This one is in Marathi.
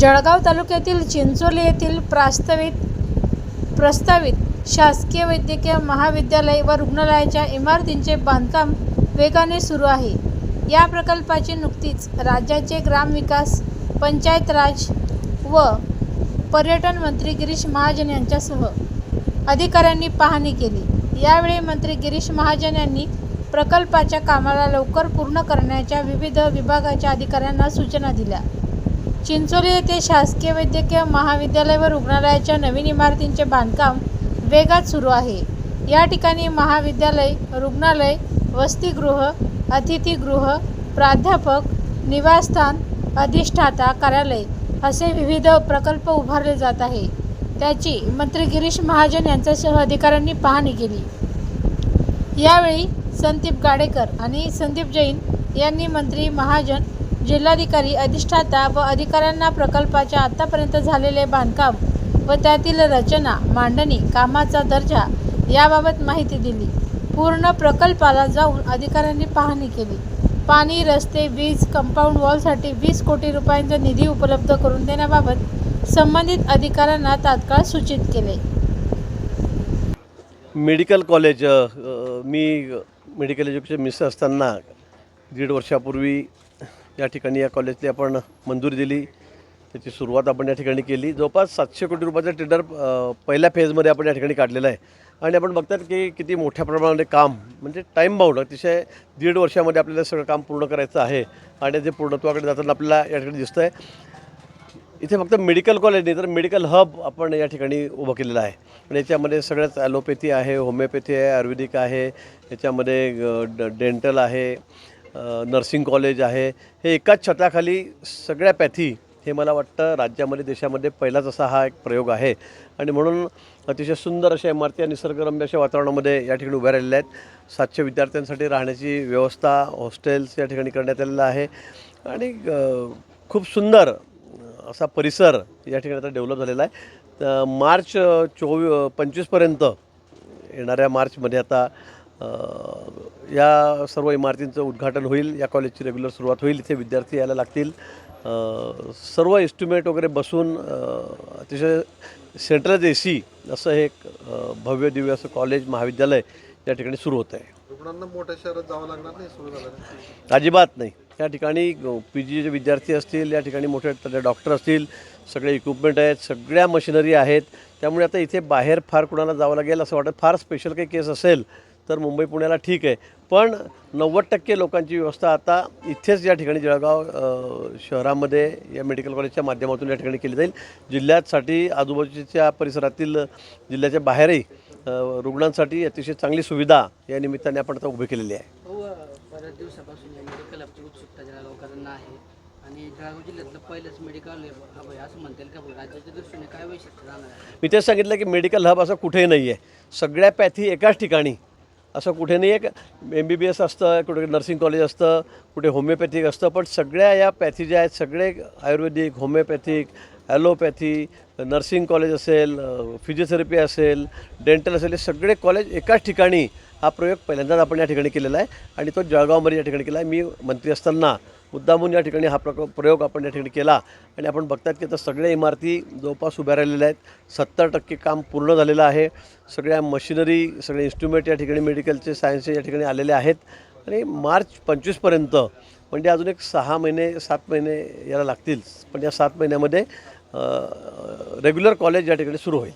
जळगाव तालुक्यातील चिंचोली येथील प्रास्तावित प्रस्तावित शासकीय वैद्यकीय महाविद्यालय व रुग्णालयाच्या इमारतींचे बांधकाम वेगाने सुरू आहे. या प्रकल्पाची नुकतीच राज्याचे ग्रामविकास पंचायत राज व पर्यटन मंत्री गिरीश महाजन यांच्यासह अधिकाऱ्यांनी पाहणी केली. यावेळी मंत्री गिरीश महाजन यांनी प्रकल्पाच्या कामाला लवकर पूर्ण करण्याच्या विविध विभागाच्या अधिकाऱ्यांना सूचना दिल्या. चिंचोली येथे शासकीय वैद्यकीय महाविद्यालय व रुग्णालयाच्या नवीन इमारतींचे बांधकाम वेगात सुरू आहे. या ठिकाणी महाविद्यालय रुग्णालय वसतिगृह अतिथीगृह प्राध्यापक निवासस्थान अधिष्ठाता कार्यालय असे विविध प्रकल्प उभारले जात आहे. त्याची मंत्री गिरीश महाजन यांच्यासह अधिकाऱ्यांनी पाहणी केली. यावेळी संदीप गाडेकर आणि संदीप जैन यांनी मंत्री महाजन जिल्हाधिकारी अधिष्ठाता व अधिकाऱ्यांना प्रकल्पाच्या आतापर्यंत झालेले बांधकाम व त्यातील रचना मांडणी कामाचा दर्जा याबाबत माहिती दिली. पूर्ण प्रकल्पाला जाऊन अधिकाऱ्यांनी पाहणी केली. पाणी रस्ते वीज कंपाऊंड वॉलसाठी वीस कोटी रुपयांचा निधी उपलब्ध करून देण्याबाबत संबंधित अधिकाऱ्यांना तात्काळ सूचित केले. मेडिकल कॉलेज मी मेडिकल एज्युकेशन मिनिस्टर असताना दीड वर्षापूर्वी या ठिकाणी या कॉलेजची आपण मंजुरी दिली. त्याची सुरुवात आपण या ठिकाणी केली. जवळपास सातशे कोटी रुपयाचा टेंडर पहिल्या फेजमध्ये आपण या ठिकाणी काढलेला आहे. आणि आपण बघतात की किती मोठ्या प्रमाणामध्ये काम म्हणजे टाईम बाउंड अतिशय दीड वर्षामध्ये आपल्याला सगळं काम पूर्ण करायचं आहे. आणि ते पूर्णत्वाकडे जाताना आपल्याला या ठिकाणी दिसतं आहे इथे फक्त मेडिकल कॉलेज नाही तर मेडिकल हब आपण या ठिकाणी उभं केलेलं आहे. आणि याच्यामध्ये सगळ्याच ॲलोपॅथी आहे होमिओपॅथी आहे आयुर्वेदिक आहे याच्यामध्ये ड डेंटल आहे नर्सिंग कॉलेज आहे. हे एकाच छताखाली सगळ्या पॅथी हे मला वाटतं राज्यामध्ये देशामध्ये पहिलाच असा हा एक प्रयोग आहे. आणि म्हणून अतिशय सुंदर अशा इमारती आणि निसर्गरम्य अशा वातावरणामध्ये या ठिकाणी उभ्या राहिलेल्या आहेत. सातशे विद्यार्थ्यांसाठी राहण्याची व्यवस्था हॉस्टेल्स या ठिकाणी करण्यात आलेलं आहे आणि खूप सुंदर असा परिसर या ठिकाणी आता डेव्हलप झालेला आहे. तर मार्च चोवी पंचवीसपर्यंत येणाऱ्या मार्चमध्ये आता या सर्व इमारतींचं उद्घाटन होईल या कॉलेजची रेग्युलर सुरुवात होईल इथे विद्यार्थी यायला लागतील. सर्व एस्टिमेट वगैरे बसून अतिशय सेंट्रल ए सी असं हे एक भव्य दिव्य असं कॉलेज महाविद्यालय या ठिकाणी सुरू होतं आहे रुग्णांना मोठ्या शहरात जावं लागणार नाही सुरू झालं अजिबात नाही. या ठिकाणी पी जीचे विद्यार्थी असतील या ठिकाणी मोठे त्याचे डॉक्टर असतील सगळे इक्विपमेंट आहेत सगळ्या मशिनरी आहेत. त्यामुळे आता इथे बाहेर फार कुणाला जावं लागेल असं वाटत फार स्पेशल काही केस असेल तर मुंबई पुण्याला ठीक आहे. पण नव्वद टक्के लोकांची व्यवस्था आता इथेच या ठिकाणी जळगाव शहरामध्ये या मेडिकल कॉलेजच्या माध्यमातून या ठिकाणी केली जाईल. जिल्ह्यासाठी आजूबाजूच्या परिसरातील जिल्ह्याच्या बाहेरही रुग्णांसाठी अतिशय चांगली सुविधा या निमित्ताने आपण आता उभी केलेली आहे. हो बऱ्याच दिवसापासून या मेडिकल हबची उत्सुकता जळगावकरांना आहे आणि जळगाव जिल्ह्यातलं पहिलंच मेडिकल हब आहे असं म्हणता येईल का बरं? राज्याच्या दृष्टीने काय वैशिष्ट्य राहणार आहे? मी तेच सांगितलं की मेडिकल हब असं कुठेही नाही आहे सगळ्या पॅथी एकाच ठिकाणी. असं कुठे नाही एक एम बी बी एस असतं कुठे नर्सिंग कॉलेज असतं कुठे होमिओपॅथिक असतं. पण सगळ्या या पॅथी ज्या आहेत सगळे Ayurvedic homeopathic allopathy nursing college असेल फिजिओथेरपी असेल डेंटल असेल हे सगळे कॉलेज एकाच ठिकाणी हा प्रयोग पहिल्यांदाच आपण या ठिकाणी केलेला आहे. आणि तो जळगावमध्ये या ठिकाणी केला आहे. मी मंत्री असताना मुद्दामून या ठिकाणी हा प्रक प्रयोग आपण या ठिकाणी केला. आणि आपण बघतात की आता सगळ्या इमारती जवळपास उभ्या राहिलेल्या आहेत. सत्तर टक्के काम पूर्ण झालेलं आहे. सगळ्या मशिनरी सगळे इन्स्ट्रुमेंट या ठिकाणी मेडिकलचे सायन्सचे या ठिकाणी आलेले आहेत. आणि मार्च पंचवीसपर्यंत म्हणजे अजून एक सहा महिने सात महिने याला लागतील. पण या सात महिन्यामध्ये रेग्युलर कॉलेज या ठिकाणी सुरू होईल.